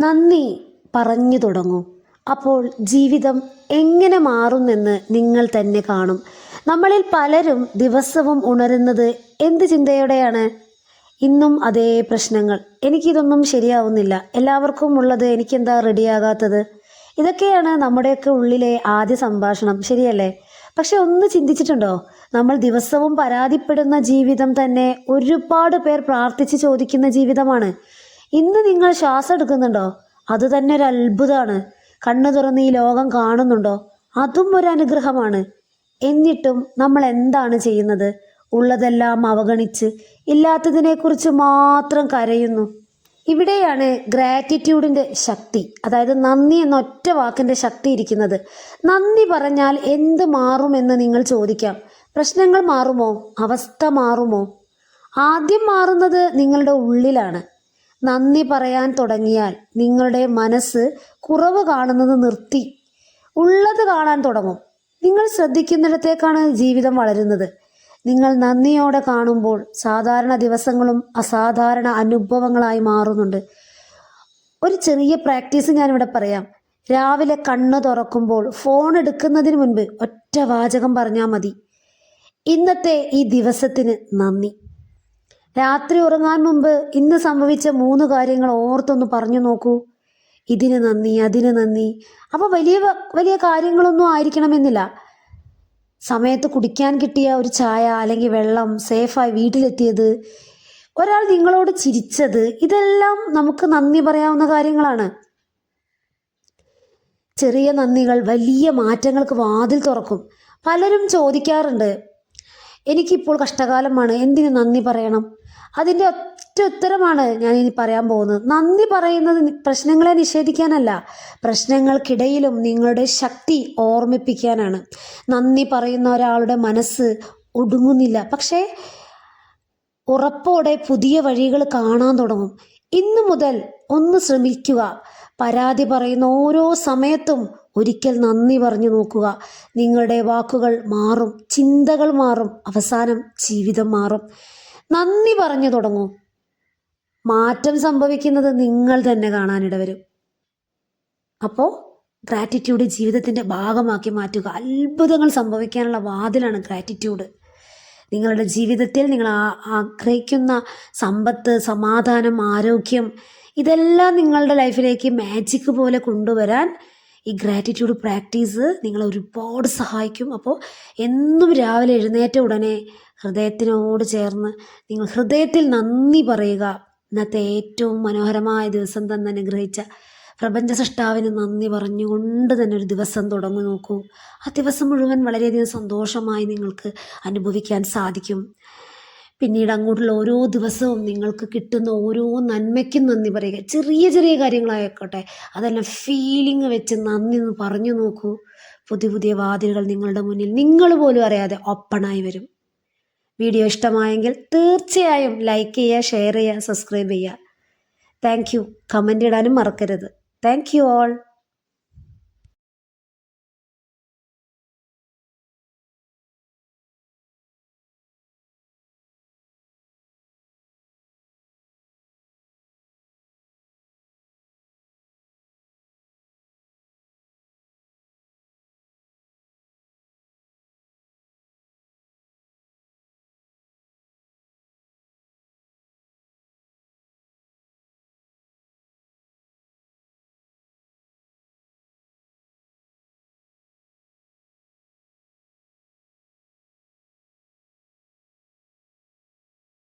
നന്ദി പറഞ്ഞു തുടങ്ങൂ. അപ്പോൾ ജീവിതം എങ്ങനെ മാറുമെന്ന് നിങ്ങൾ തന്നെ കാണും. നമ്മളിൽ പലരും ദിവസവും ഉണരുന്നത് എന്ത് ചിന്തയോടെയാണ്? ഇന്നും അതേ പ്രശ്നങ്ങൾ. എനിക്കിതൊന്നും ശരിയാവുന്നില്ല. എല്ലാവർക്കും ഉള്ളത് എനിക്കെന്താ റെഡിയാകാത്തത്? ഇതൊക്കെയാണ് നമ്മുടെയൊക്കെ ഉള്ളിലെ ആദ്യ സംഭാഷണം. ശരിയല്ലേ? പക്ഷെ ഒന്ന് ചിന്തിച്ചിട്ടുണ്ടോ? നമ്മൾ ദിവസവും പരാതിപ്പെടുന്ന ജീവിതം തന്നെ ഒരുപാട് പേർ പ്രാർത്ഥിച്ച് ചോദിക്കുന്ന ജീവിതമാണ്. ഇന്ന് നിങ്ങൾ ശ്വാസം എടുക്കുന്നുണ്ടോ? അത് തന്നെ ഒരു അത്ഭുതമാണ്. കണ്ണു തുറന്ന് ഈ ലോകം കാണുന്നുണ്ടോ? അതും ഒരു അനുഗ്രഹമാണ്. എന്നിട്ടും നമ്മൾ എന്താണ് ചെയ്യുന്നത്? ഉള്ളതെല്ലാം അവഗണിച്ച് ഇല്ലാത്തതിനെക്കുറിച്ച് മാത്രം കരയുന്നു. ഇവിടെയാണ് ഗ്രാറ്റിറ്റ്യൂഡിന്റെ ശക്തി അതായത് നന്ദി എന്ന ഒറ്റ വാക്കിന്റെ ശക്തി ഇരിക്കുന്നത്. നന്ദി പറഞ്ഞാൽ എന്ത് മാറുമെന്ന് നിങ്ങൾ ചോദിക്കാം. പ്രശ്നങ്ങൾ മാറുമോ? അവസ്ഥ മാറുമോ? ആദ്യം മാറുന്നത് നിങ്ങളുടെ ഉള്ളിലാണ്. നന്ദി പറയാൻ തുടങ്ങിയാൽ നിങ്ങളുടെ മനസ്സ് കുറവ് കാണുന്നത് നിർത്തി. ഉള്ളത് കാണാൻ തുടങ്ങും. നിങ്ങൾ ശ്രദ്ധിക്കുന്നിടത്തേക്കാണ് ജീവിതം വളരുന്നത്. നിങ്ങൾ നന്ദിയോടെ കാണുമ്പോൾ സാധാരണ ദിവസങ്ങളും അസാധാരണ അനുഭവങ്ങളായി മാറുന്നുണ്ട്. ഒരു ചെറിയ പ്രാക്ടീസ് ഞാനിവിടെ പറയാം. രാവിലെ കണ്ണ് തുറക്കുമ്പോൾ ഫോൺ എടുക്കുന്നതിന് മുൻപ് ഒറ്റ വാചകം പറഞ്ഞാൽ മതി. ഇന്നത്തെ ഈ ദിവസത്തിന് നന്ദി. രാത്രി ഉറങ്ങാൻ മുമ്പ് ഇന്ന് സംഭവിച്ച മൂന്ന് കാര്യങ്ങൾ ഓർത്തൊന്ന് പറഞ്ഞു നോക്കൂ. ഇതിന് നന്ദി അതിന് നന്ദി. അപ്പോൾ വലിയ വലിയ കാര്യങ്ങളൊന്നും ആയിരിക്കണമെന്നില്ല. സമയത്ത് കുടിക്കാൻ കിട്ടിയ ഒരു ചായ അല്ലെങ്കിൽ വെള്ളം സേഫായി വീട്ടിലെത്തിയത് ഒരാൾ നിങ്ങളോട് ചിരിച്ചത് ഇതെല്ലാം നമുക്ക് നന്ദി പറയാവുന്ന കാര്യങ്ങളാണ്. ചെറിയ നന്ദികൾ വലിയ മാറ്റങ്ങൾക്ക് വാതിൽ തുറക്കും. പലരും ചോദിക്കാറുണ്ട് എനിക്കിപ്പോൾ കഷ്ടകാലമാണ് എന്തിനു നന്ദി പറയണം? അതിന്റെ ഒറ്റ ഉത്തരമാണ് ഞാൻ ഇനി പറയാൻ പോകുന്നത്. നന്ദി പറയുന്നത് പ്രശ്നങ്ങളെ നിഷേധിക്കാനല്ല. പ്രശ്നങ്ങൾക്കിടയിലും നിങ്ങളുടെ ശക്തി ഓർമ്മിപ്പിക്കാനാണ്. നന്ദി പറയുന്ന ഒരാളുടെ മനസ്സ് ഒടുങ്ങുന്നില്ല. പക്ഷേ ഉറപ്പോടെ പുതിയ വഴികൾ കാണാൻ തുടങ്ങും. ഇന്നു മുതൽ ഒന്ന് ശ്രമിക്കുക. പരാതി പറയുന്ന ഓരോ സമയത്തും ഒരിക്കൽ നന്ദി പറഞ്ഞു നോക്കുക. നിങ്ങളുടെ വാക്കുകൾ മാറും. ചിന്തകൾ മാറും. അവസാനം ജീവിതം മാറും. നന്ദി പറഞ്ഞു തുടങ്ങൂ. മാറ്റം സംഭവിക്കുന്നത് നിങ്ങൾ തന്നെ കാണാനിട വരും. അപ്പോൾ ഗ്രാറ്റിറ്റ്യൂഡ് ജീവിതത്തിന്റെ ഭാഗമാക്കി മാറ്റുക. അത്ഭുതങ്ങൾ സംഭവിക്കാനുള്ള വാതിലാണ് ഗ്രാറ്റിറ്റ്യൂഡ് നിങ്ങളുടെ ജീവിതത്തിൽ നിങ്ങൾ ആഗ്രഹിക്കുന്ന സമ്പത്ത് സമാധാനം ആരോഗ്യം ഇതെല്ലാം നിങ്ങളുടെ ലൈഫിലേക്ക് മാജിക് പോലെ കൊണ്ടുവരാൻ ഈ ഗ്രാറ്റിറ്റ്യൂഡ് പ്രാക്ടീസ് നിങ്ങളെ ഒരുപാട് സഹായിക്കും. അപ്പോൾ എന്നും രാവിലെ എഴുന്നേറ്റ ഉടനെ ഹൃദയത്തിനോട് ചേർന്ന് നിങ്ങൾ ഹൃദയത്തിൽ നന്ദി പറയുക. ഇന്നത്തെ ഏറ്റവും മനോഹരമായ ദിവസം തന്നെ അനുഗ്രഹിച്ച പ്രപഞ്ച സൃഷ്ടാവിന് നന്ദി പറഞ്ഞുകൊണ്ട് തന്നെ ഒരു ദിവസം തുടങ്ങി നോക്കൂ. ആ ദിവസം മുഴുവൻ വളരെയധികം സന്തോഷമായി നിങ്ങൾക്ക് അനുഭവിക്കാൻ സാധിക്കും. പിന്നീട് അങ്ങോട്ടുള്ള ഓരോ ദിവസവും നിങ്ങൾക്ക് കിട്ടുന്ന ഓരോ നന്മയ്ക്കും നന്ദി പറയുക. ചെറിയ ചെറിയ കാര്യങ്ങളായിക്കോട്ടെ. അതെല്ലാം ഫീലിംഗ് വെച്ച് നന്ദി എന്ന് പറഞ്ഞു നോക്കൂ. പുതിയ പുതിയ വാതിലുകൾ നിങ്ങളുടെ മുന്നിൽ നിങ്ങൾ പോലും അറിയാതെ ഓപ്പണായി വരും. വീഡിയോ ഇഷ്ടമായെങ്കിൽ തീർച്ചയായും ലൈക്ക് ചെയ്യുക ഷെയർ ചെയ്യുക സബ്സ്ക്രൈബ് ചെയ്യുക. താങ്ക് യു കമന്റ് ഇടാനും മറക്കരുത്. Thank you all